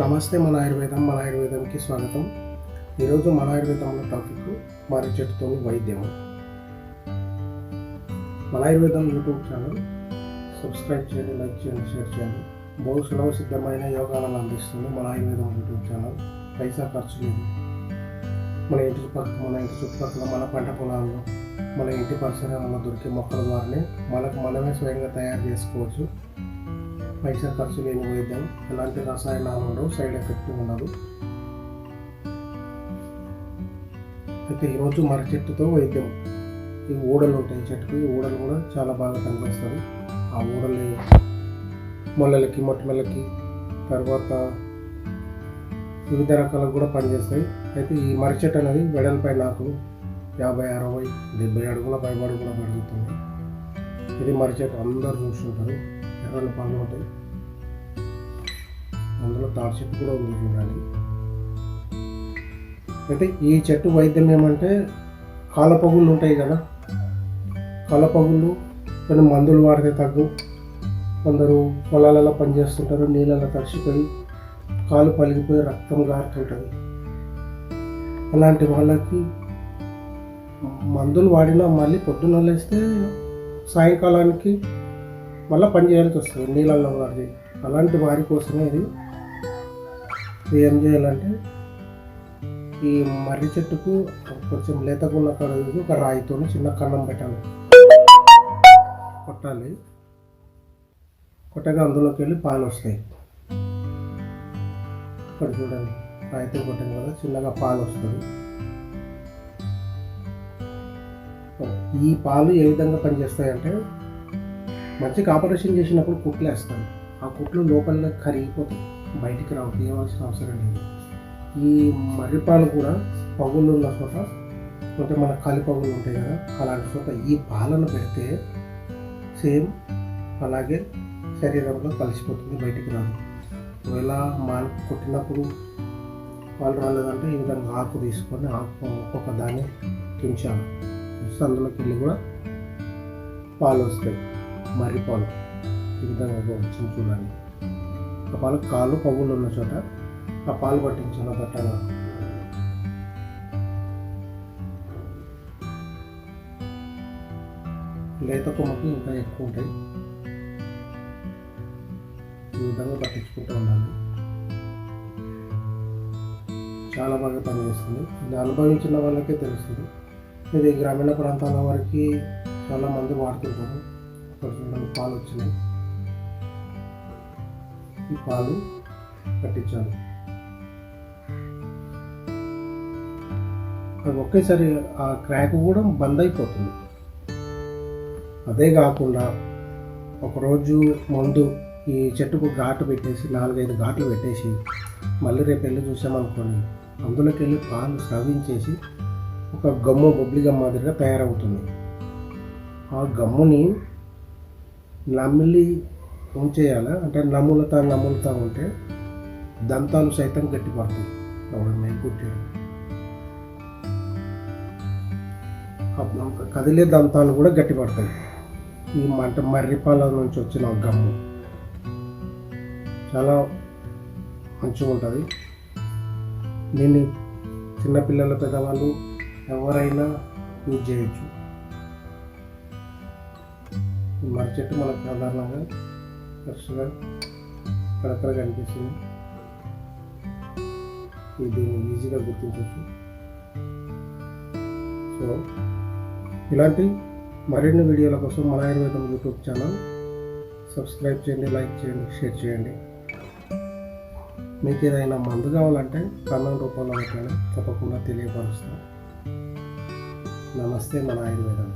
నమస్తే మన ఆయుర్వేదం మన ఆయుర్వేదంకి స్వాగతం. ఈరోజు మన ఆయుర్వేదంలో టాపిక్ మర్రి చెట్టుతో వైద్యము మన ఆయుర్వేదం యూట్యూబ్ ఛానల్ సబ్స్క్రైబ్ చేయండి లైక్ చేయండి షేర్ చేయండి. బహు సులభ సిద్ధమైన యోగాలను అందిస్తుంది మన ఆయుర్వేదం యూట్యూబ్ ఛానల్. పైసా ఖర్చు లేదు. మన ఇంటి చుట్టుపక్కల మన ఇంటి చుట్టుపక్కల మన పంట పొలాల్లో మన ఇంటి పరిసరాలలో దొరికే మొక్కల ద్వారానే మనకు మనమే స్వయంగా తయారు చేసుకోవచ్చు. పైసా ఖర్చు లేని వైద్యం ఎలాంటి రసాయనాలు ఉండవు సైడ్ ఎఫెక్ట్ ఉండదు. అయితే ఈరోజు మర్రి చెట్టుతో వైద్యం. ఈ ఊడలు ఉంటాయి చెట్టుకు చెట్టుకి ఈ ఊడలు కూడా చాలా బాగా పనిచేస్తుంది ఆ ఊడల్ని మొల్లలకి మొట్టమల్లకి తర్వాత వివిధ రకాలకు కూడా పనిచేస్తాయి. అయితే ఈ మర్రి చెట్టు అనేది వెడల్పై నాకు యాభై అరవై డెబ్బై అడుగుల పైబడి కూడా పెరుగుతుంది. ఇది మర్రి చెట్టు అందరూ చూస్తుంటారు. ఎర్రని పళ్ళు ఉంటాయి. అందులో తాటి చెట్టు కూడా ఉంది చూడండి. అయితే ఈ చెట్టు వైద్యం ఏమంటే కాలపగుళ్ళు ఉంటాయి కదా. కాలపగుళ్ళు కొన్ని మందులు వాడితే తగ్గు. కొందరు పొలాలలో పనిచేస్తుంటారు నీళ్ళలో తడిసిపోయి కాలు పలిగిపోయి రక్తం గారుతుంటుంది. అలాంటి వాళ్ళకి మందులు వాడినా మళ్ళీ పొద్దున్న లేస్తే సాయంకాలానికి మళ్ళీ పని చేయాల్సి వస్తుంది నీళ్ళల్లో వాడి అలాంటి వారి కోసమే ఇది. ఇది ఏం చేయాలంటే ఈ మర్రి చెట్టుకు కొంచెం లేతకున్న కడుగు ఒక రాయితో చిన్న కన్నం పెట్టాలి. కొట్టాలి. కొట్టగా అందులోకి వెళ్ళి పాలు వస్తాయి. ఇక్కడ చూడండి రాయితో కొట్టాం కదా చిన్నగా పాలు వస్తుంది ఈ పాలు ఏ విధంగా పనిచేస్తాయంటే మంచిగా ఆపరేషన్ చేసినప్పుడు కుట్లు వేస్తాను ఆ కుట్లు లోపల కరిగిపోతాయి. బయటికి రావు తీయవలసిన అవసరం లేదు. ఈ మర్రిపాలు కూడా పగుళ్ళు ఉన్న చోట అంటే మన కాలి పగులు ఉంటాయి కదా అలాంటి చోట ఈ పాలను పెడితే సేమ్ అలాగే శరీరంలో కలిసిపోతుంది బయటికి రాదు. ఒకవేళ మాల్ కొట్టినప్పుడు పాలు రాలేదంటే ఈ విధంగా ఆకు తీసుకొని ఆకు ఒక్కొక్క దాన్ని తుంచాలి. అందులోకి వెళ్ళి కూడా పాలు వస్తాయి మర్రి పాలు. ఈ విధంగా వచ్చింది ఆ పాలు కాళ్ళు పగులు ఉన్న చోట ఆ పాలు పట్టించాలి దట్టగా లేత కొమ్మకి ఇంకా ఎక్కువ ఉంటాయి. ఈ విధంగా పట్టించుకుంటూ ఉండాలి. చాలా బాగా పనిచేస్తుంది. ఇది అనుభవించిన వాళ్ళకే తెలుస్తుంది. ఇది గ్రామీణ ప్రాంతాల వారికి చాలా మంది వాడుతుంటారు. కొంచెం పాలు వచ్చినాయి. పాలు పట్టించాను అది ఒకేసారి ఆ క్రాక్ కూడా బంద్ అయిపోతుంది. అదే కాకుండా ఒకరోజు ముందు ఈ చెట్టుకు ఘాటు పెట్టేసి నాలుగైదు ఘాట్లు పెట్టేసి మళ్ళీ రేపు వెళ్ళి చూసామనుకోండి అందులోకి వెళ్ళి పాలు స్రవించేసి ఒక గమ్ము బొబ్లిగా మాదిరిగా తయారవుతుంది. ఆ గమ్ముని నమిలి ఉంచేయాలి అంటే నములుతా నములుతా ఉంటే దంతాలు సైతం గట్టిపడతాయి. ఎవడన్నా కుట్టాడు అప్పుడు కదిలే దంతాలు కూడా గట్టిపడతాయి. ఈ మంట మర్రిపాల నుంచి వచ్చిన గమ్ము చాలా మంచిగా ఉంటుంది. దీన్ని చిన్నపిల్లల పెద్దవాళ్ళు ఎవరైనా యూజ్ చేయొచ్చు. ఈ మర్రి చెట్టు మనకు సాధారణంగా ఫ్రెష్గా అక్కడక్కడ కనిపిస్తుంది. ఇది దీన్ని ఈజీగా గుర్తించవచ్చు. సో ఇలాంటి మరిన్ని వీడియోల కోసం మన ఆయుర్వేదం యూట్యూబ్ ఛానల్ సబ్స్క్రైబ్ చేయండి లైక్ చేయండి షేర్ చేయండి. మీకు ఏదైనా మందు కావాలంటే కన్నం రూపంలో పెట్టండి. తప్పకుండా తెలియపరుస్తాను నమస్తే మన ఆయుర్వేదం.